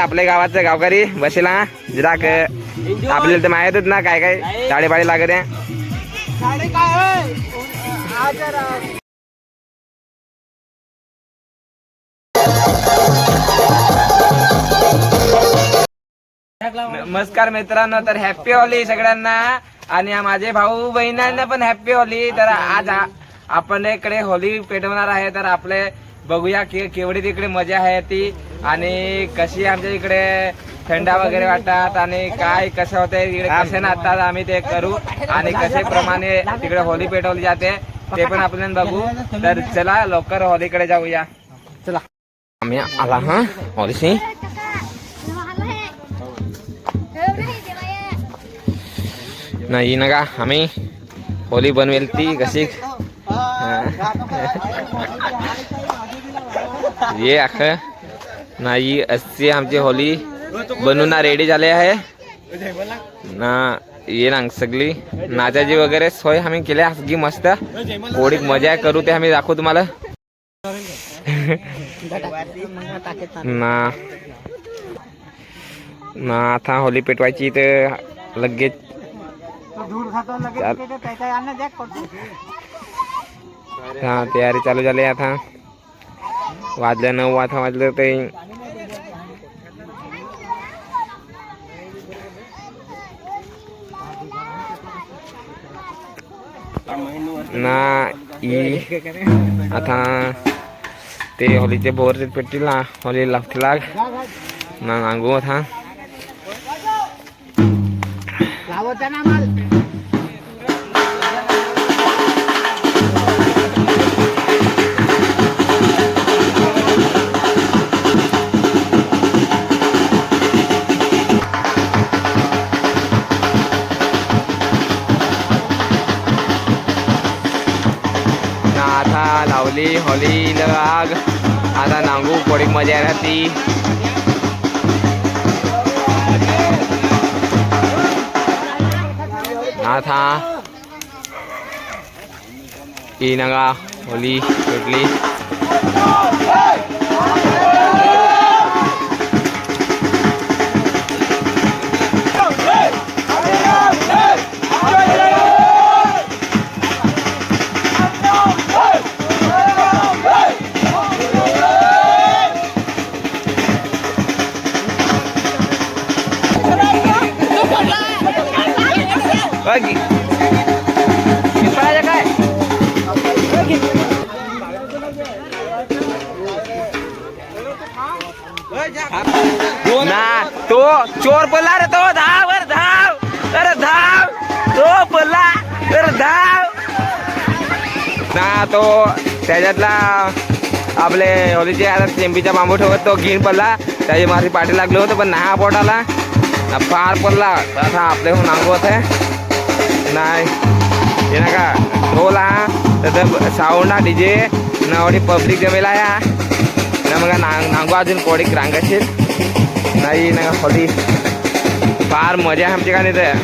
आपल्या गावाचं गावकरी बसेला. जिराक आपल्याला तर माहितच ना काय काय साडे पाडी लागत आहे. नमस्कार मित्रांनो तर हॅपी होली सगळ्यांना. आणि माझे भाऊ बहिणांना पण हॅपी होली. तर आज आपण इकडे होली पेटवणार आहे. तर आपले बघूया की केवढी तिकडे मजा आहे ती आणि कशी आमच्या इकडे थंडा वगैरे वाटतात आणि काय कसं होतंय इकडे कसे नाचतात आम्ही ते करू आणि कसे प्रमाणे तिकडे होली पेटवली जाते ते पण आपण बघू. तर चला लवकर होलीकडे जाऊया. चला. आम्ही आला हा होलीशी. नाही ना का आम्ही होली बनवेल ती कशी. ये अख नाही अशी आमची होली। बनवून रेडी झाले आहे ना ये ना सगळी नाचाची वगैरे सोय आम्ही केल्या सगळी मस्त। थोडी मजा करू ते आम्ही दाखवू तुम्हाला। ना। ना आता होली पेटवायची तर लगेच. हा तयारी चालू झाली आता. वाजल्या नऊ वाजता वाजलं ते ना ई. आता ते होलीचे बोर पेटतील ना होली लागतील लाग ना नांगू आता. आता लावली होली लाग आता नांगू कोडी मजा राहती आता ही नगा होली पेटली ना तो चोर पल्ला रे तो धाव अरे धाव अरे धाव. तो पल्ला अरे धाव. ना तो त्याच्यातला आपले होलीचे आता चेंबीचा बांबू ठेवत तो घेऊन पडला. त्याची माझी पाठी लागली होतं पण नाही पोटाला. ना फार पडला. असा आपले होऊन अंगवत आहे. नाही. हे ना का ढोला तर साऊंड डीजे नावडी पब्लिक जमेला या. ना मग नांग नांगो अजून कोडीक रांगाशील नाही ना होली फार मजा आहे आमच्या का नाही तर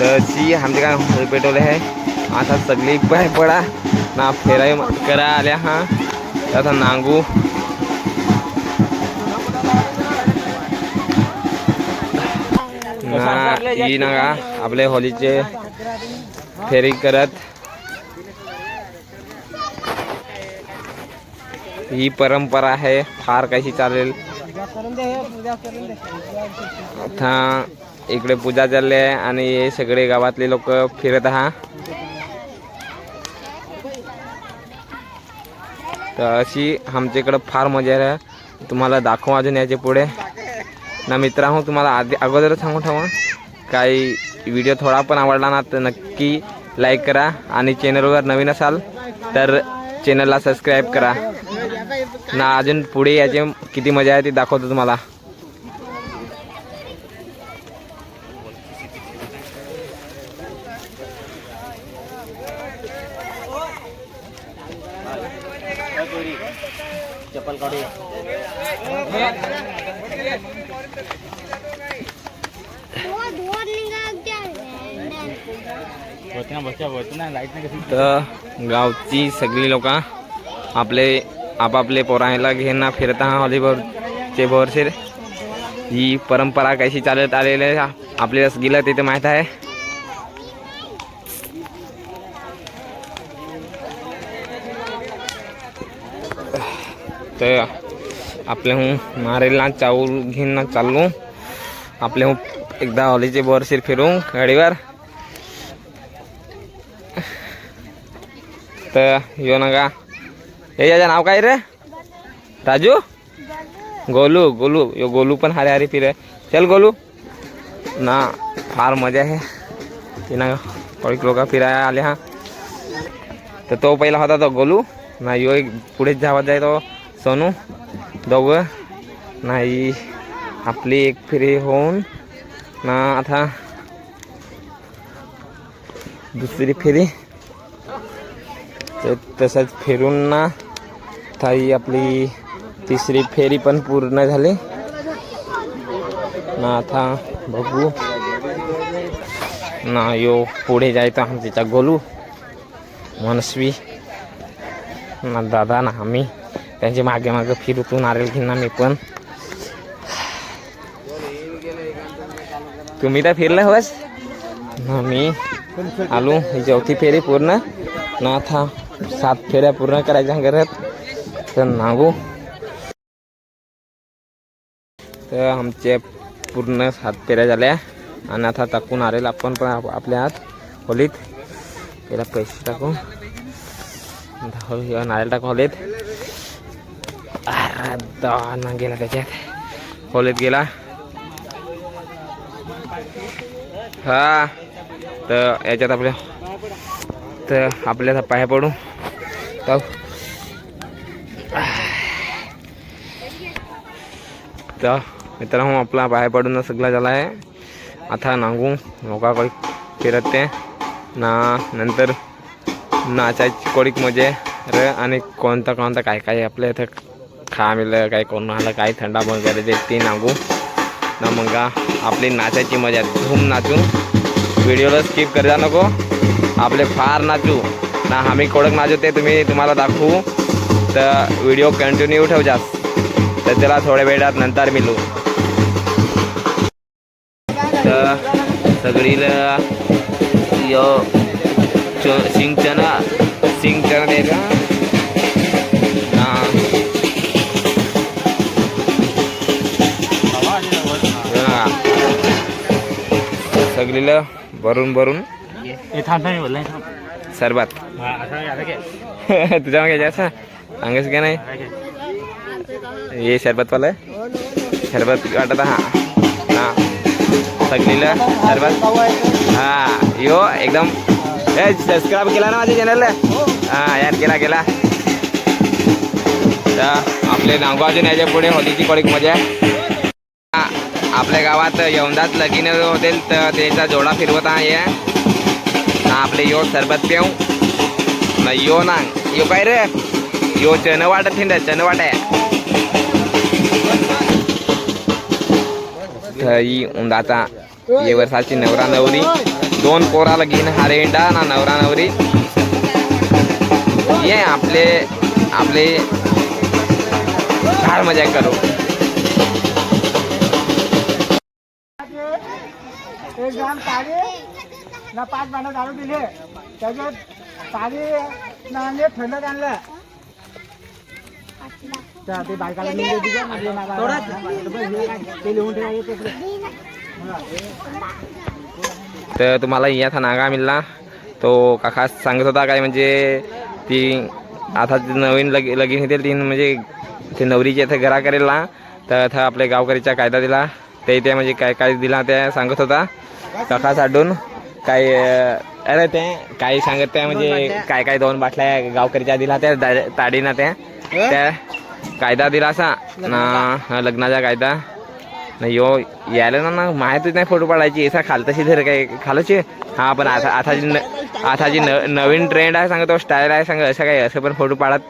तशी आमच्या काय होळी पेटवले आहे आता सगळी बाय पडा ना फेराई करा आल्या हा आता नांगू ही ना का आपले होलीचे फेरी करत. ही परंपरा आहे फार कशी चालेल. आता इकडे पूजा चालली आहे आणि हे सगळे गावातले लोक फिरत आहा. तर अशी आमच्या इकडं फार मजा आहे. तुम्हाला दाखवू अजून याच्यापुढे. ना मित्रांनो तुम्हाला आधी अगोदरच सांगू ठेवा. काही व्हिडिओ थोडा पण आवडला ना तर नक्की लाईक करा. आणि चॅनलवर नवीन असाल तर चॅनलला सबस्क्राईब करा. ना अजून पुढे याची किती मजा आहे ती दाखवतो तुम्हाला. गावची सगळी लोक आपले, आपापले पोरायला घेणं, फिरता हॉलीबॉलचे भरशीर ही परंपरा कशी चालत आलेली आहे, आपल्याला गेलं तिथे माहीत आहे. तर आपल्या हूँ मारेला चावल घेऊन चाललो. आपल्या हूँ एकदा हॉलीचे बरशीर फिरू गाडीवर. तर यो हे नाव काय रे राजू गोलू गोलू यो गोलू पण हारे हारे फिरे चल गोलू ना फार मज़ा आहे तिनं कळीक लोक फिरायला आले हा तर तो पहिला होता तो गोलू ना यो एक पुढेच धावत जाय तो सोनू दोघं नाही आपली एक फिरी होऊन ना आता दुसरी फेरी तर तसंच फिरून ना. थाई आपली तिसरी फेरी पण पूर्ण झाली. ना आता बघू. ना यो पुढे जायचा आमच्या गोलू. मनस्वी. ना दादा ना आम्ही. त्यांचे मागे मागे फिरतो नारळ घेणार मी पण. तुम्ही तर फिरलं होस ना मी आलो. ही चौथी फेरी पूर्ण. ना आता सात फेऱ्या पूर्ण करायच्या घरात. तर नागू. तर आमचे पूर्ण सात फेऱ्या झाल्या. आणि आता टाकून आलेला आपण पण आप- आपल्या हात. खोलीत. त्याला पैसे टाकू. हो- नारळ टाकू खोलीत. अरे गेला त्याच्यात. खोलीत गेला. हा. तर याच्यात आपल्या तर आपल्याला पाया पडू. तर तर मित्रांनो आपला पाया पडून सगळा झाला आहे. आता नांगू नौका कोळी फिरत. ते ना नंतर नाचायची कोळीक मजे. र आणि कोणता कोणता काय काय आपल्या इथं खा मिळलं काय कोणाला काय थंडा वगैरे ते ते नांगू. ना मग आपली नाचायची मजा धूम नाचून व्हिडिओला स्किप करायला नको. आपले फार नाचू. ना आम्ही कोडक नाचू ते तुम्ही तुम्हाला दाखवू. तर व्हिडिओ कंटिन्यू ठेवजास. तर त्याला थोड्या वेळात नंतर मिळू. तर सगळीला यो च सिंचन सिंचन द्यायचं सगळीला भरून भरून सरबत. तुझ्या मग घ्यायचं सांगायचं का नाही? ये शरबत वाला शरबत वाटत हा. हा. सगळीला शरबत हा. यो एकदम. ए सबस्क्राईब केला ना माझ्या चॅनलला हा यार केला केला तर आपले नांगवाजून याच्यापुढे होलीची कडक मजा आपल्या गावात यवंदात लगीन होतील तर त्याचा जोडा फिरवत आहे. आपले यो सरबत पेऊ ना यो ना यो काय रे? यो चनवाट थिंड चन वाट आहे उंदाचा ये वर्षाची नवरा नवरी. दोन पोराला हारे हिंडा ना नवरा नवरी. ये आपले आपले. फार मजा करू. एक ना पाच भांडं दारू दिले त्याच्यात तारी ना आणले थंड आणलं. त्या ते बायकाला दे दिलं, ते लिहून ठेवायचे ते तर तुम्हाला याचा नागा मिळला. तो काका सांगत होता काय म्हणजे ती आता नवीन लग लगीन येतील ती म्हणजे ते नवरीच्या इथे घरा करेल. ना तर इथं आपल्या गावकरीचा कायदा दिला. ते इथे म्हणजे काय काय दिला ते सांगत होता. काका साडून काय अरे ते काय सांगत त्या म्हणजे काय काय दोन बाटल्या गावकरीच्या दिला त्या ताडीना त्या. त्या कायदा दिला असा. ना लग्नाचा कायदा. नाही यो यायला ना ना माहितीच नाही फोटो काढायची असा खालतशी धर काय खालची हा पण आता आताची न आताची न नवीन ट्रेंड आहे सांगतो स्टाईल आहे सांग असं काय असं पण फोटो पाडत.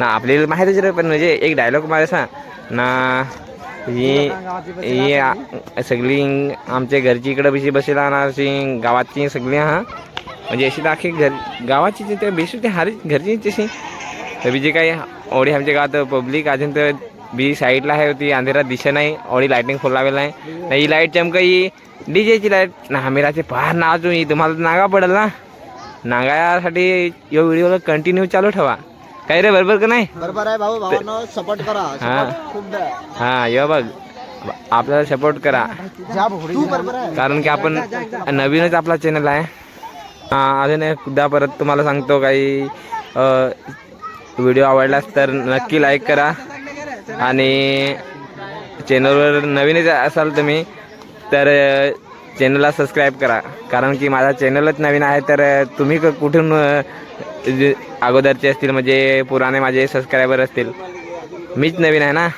ना आपल्याला माहितीच रे पण म्हणजे एक डायलॉग माझा ना ही ही सगळी आमच्या घरची इकडं बशी बसेला ना अशी गावाची सगळी हा. म्हणजे अशी तर घर गावाची जी ते बेसू ते हारी घरची तशी तर जे काही ओढी आमच्या गावात पब्लिक अजून तर बी साईडला आहे होती अंधेरात दिशा नाही. ओढी लाईटिंग फुल लावेला नाही ही लाइट चमकई डीजेची लाइट ना आमिराचे फार नाव ही तुम्हाला तर नागा पडेल ना. नागासाठी यो व्हिडिओ कंटिन्यू चालू ठेवा. काय रे बरोबर का नाही? बरोबर आहे भाऊ भावानं सपोर्ट करा हा. support खूप द्या. हा यो बघ आपल्याला सपोर्ट करा. तू बरोबर आहे. कारण की आपण नवीनच आपला चॅनल आहे. हा, अजून एकदा परत तुम्हाला सांगतो काही व्हिडिओ आवडलास तर नक्की लाईक करा. आणि चॅनलवर नवीनच असाल तुम्ही तर चॅनलला सबस्क्राईब करा. कारण की माझा चॅनलच नवीन आहे तर तुम्ही क- कुठून अ, जे अगोदरचे असतील म्हणजे पुराणे माझे सबस्क्रायबर असतील. मीच नवीन आहे ना?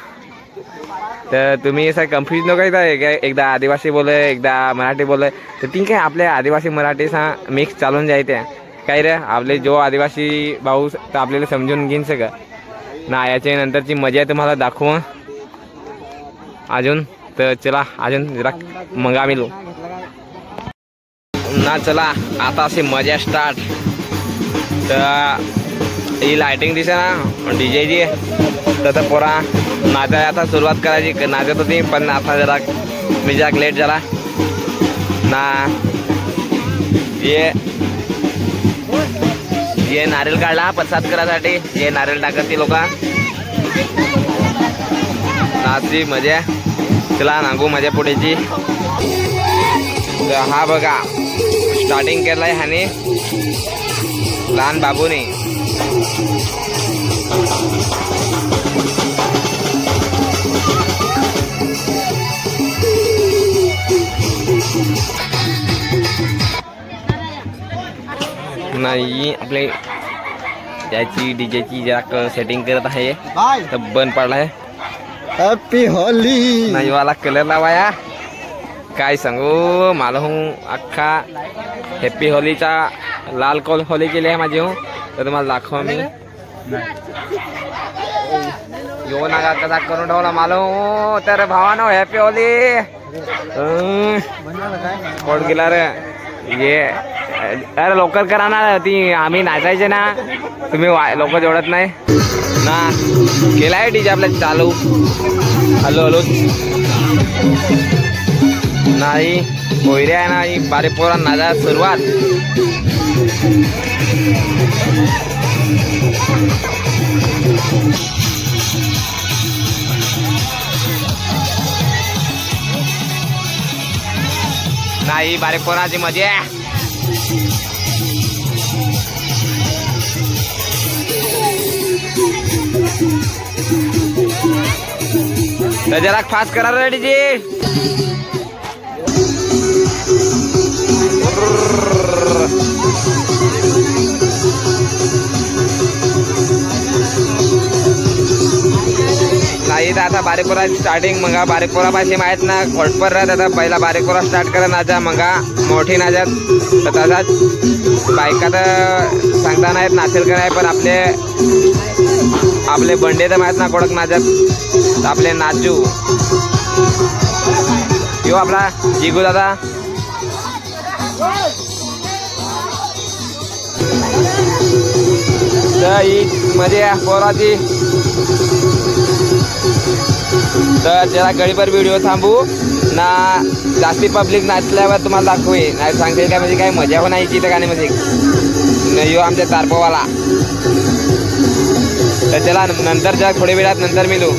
तर तुम्ही असं कन्फ्युज नको काय एकदा आदिवासी बोलय एकदा मराठी बोलय तर ती काय आपल्या आदिवासी मराठी सा मिक्स चालून जायते काय रे आपले जो आदिवासी भाऊ तर आपल्याला समजून घेईन सगळं. ना याच्या नंतरची मजा तुम्हाला दाखवू अजून? तर चला अजून जरा मंगा मिलू ना चला आता अशी मजा स्टार्ट तर ही लायटिंग दिसे ना डीजेची तर पोरा नाचाय आता सुरुवात करायची. नाचत होती पण आता जरा मी जरा लेट झाला. ना. ये. ये नारळ काढला प्रसाद करायसाठी. ये नारळ टाकत ती लोक. नाचली मजा. तिला नागू मजा पुढेची तर हा बघा. स्टार्टिंग केलंय ह्याने. लहान बाबूने. नाही आपले त्याची डीजेची जरा सेटिंग करत आहे तर बंद पडला आहे. हॅपी होली नाही वाला कलर लावाया. काय सांगू मला हूँ अख्खा हॅपी होलीचा लाल कॉल होली केली आहे माझी हूँ तर तुम्हाला दाखवा मी। यो नागा कसा करून ठेवला मला तर भावानो हॅपी होली। कोण गेला रे? ये अरे लवकर करा ना ती आम्ही नाचायचे ना तुम्ही लोक जोडत नाही. ना केलाय डीजे आपल्या चालू. Hello hello. नाही कोयऱ्या आहे ना ही बारे पोरा नाचा सुरुवात. नाही बारे कोणाची मजा जरा फास्ट करा रे डीजे. बारेकोरा स्टार्टिंग मग. बारेकोरा पाशी माहीत ना? घोटपर राहत आता पहिला बारेकोरा स्टार्ट करा नाचा मगा. मोठी नाजात. तर तसाच बायका तर सांगता नाहीत नाचेल का नाही पण आपले आपले बंडे तर माहीत ना कोडक नाचत तर आपले नाचू. यो आपला जिगू दादा. तर ही म्हणजे पोराची. तर जरा गडीभर व्हिडिओ थांबू. ना जास्ती पब्लिक नाचल्यावर तुम्हाला दाखवे नाही सांगते काय म्हणजे काय मजा पण नाही तिथं गाण्यामध्ये. न यो आमच्या तारपोवाला. तर चला नंतर जरा थोड्या वेळात नंतर मिळू.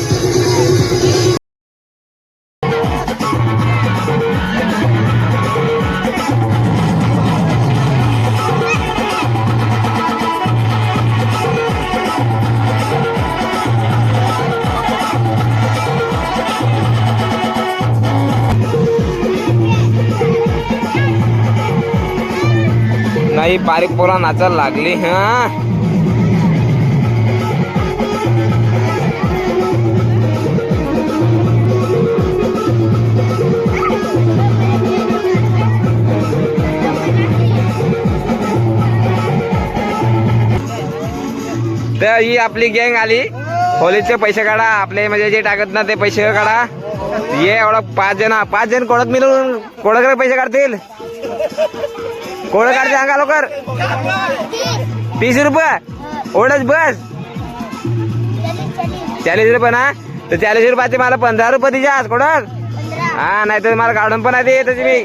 बारीक पोरा नाचायला लागली हा? तर ही आपली गँग आली. होलीचे पैसे काढा आपले म्हणजे जे टाकत ना ते पैसे काढा. ये एवढा पाच जण पाच जण कोडत मिळून कोडकडे पैसे काढतील. कोण काढते सांगा लवकर? तीस रुपये. ओढच बस. चाळीस रुपये ना? तर चाळीस रुपयाचे मला पंधरा रुपये दिजा आज कोणक हा नाही तर मला काढून पण आहे त्याची मी.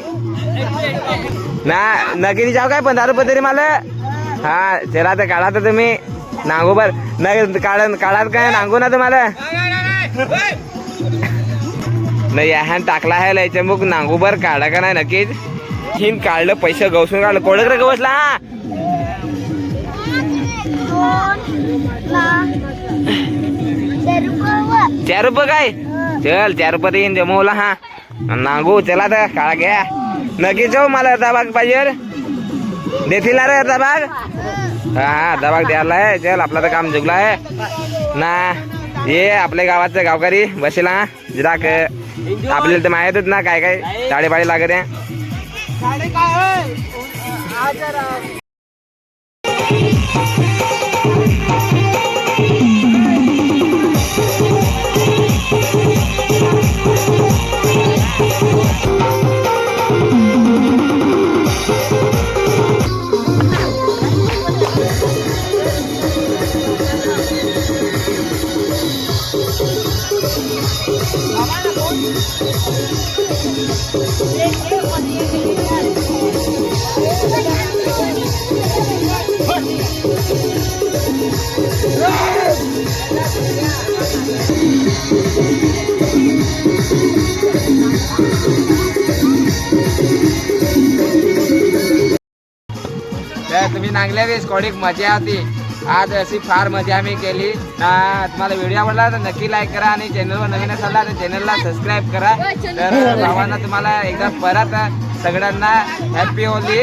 ना नक्की जाऊ काय? पंधरा रुपये तरी मला. हा चला तर काढा तर तुम्ही. नांगू बर. नाही काढ काढात काय? नांगू ना तुम्हाला. नाही ह्यान टाकला आहे लयच्या मग नांगू बर काढा का नाही नक्कीच? हिन काढलं पैसे गवसून काढलं. कोडक रे गवसला हा चार रुपये काय? चल चार रुपये देईन जमवला हा. नांगू चला तर काळा घ्या. नक्कीच जाऊ मला अर्धा भाग पाहिजे. देतील ना रे अर्धा भाग हा हा अर्धा भाग द्यायला आहे. चल आपलं तर काम जुगला आहे. ना ये आपल्या गावाचं गावकरी बसेला जिराक. आपल्याला तर माहीतच ना काय काय साडेपाडी पाडी लागत आहे. साडे काय आहे? तुम्ही नांगल्या वेळेस कोणीक मजा होती. आज अशी फार मजा आम्ही केली. तुम्हाला व्हिडिओ आवडला तर नक्की लाईक करा आणि चॅनलवर नवीन असाल तर चॅनलला सबस्क्राईब करा. तर भावांना तुम्हाला एकदा परत सगळ्यांना हॅपी होली